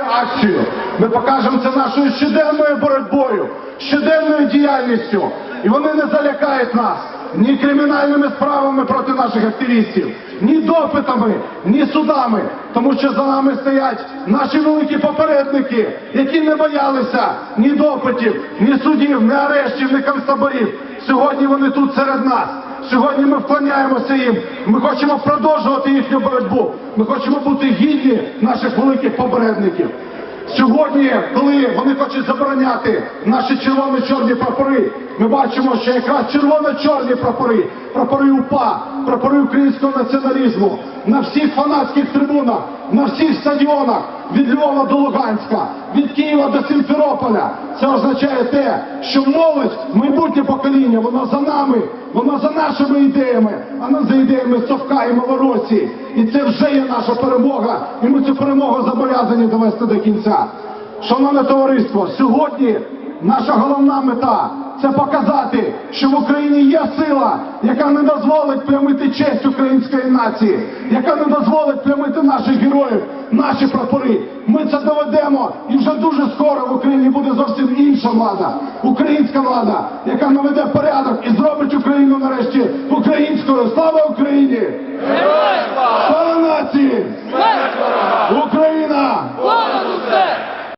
акцію. Ми покажемо це нашою щоденною боротьбою, щоденною діяльністю. І вони не залякають нас ні кримінальними справами проти наших активістів, ні допитами, ні судами, тому що за нами стоять наші великі попередники, які не боялися ні допитів, ні судів, ні арештів, ні концтаборів. Сьогодні вони тут серед нас. Сьогодні ми вклоняємося їм. Ми хочемо продовжувати їхню боротьбу. Ми хочемо бути гідні наших великих попередників. Сьогодні, коли вони хочуть забороняти наші червоно-чорні прапори, ми бачимо, що якраз червоно-чорні прапори, прапори УПА, прапори українського націоналізму на всіх фанатських трибунах, на всіх стадіонах від Львова до Луганська, від Києва до Сімферополя. Це означає те, що молодь, майбутнє покоління, воно за нами, воно за нашими ідеями, а не за ідеями Совка і Малоросії. І це вже є наша перемога, і перемогу зобов'язані довести до кінця. Шановне товариство, сьогодні наша головна мета це показати, що в Україні є сила, яка не дозволить плямити честь української нації, яка не дозволить плямити наших героїв, наші прапори. Ми це доведемо, і вже дуже скоро в Україні буде зовсім інша влада, українська влада, яка наведе порядок і зробить Україну нарешті українською. Слава Україні!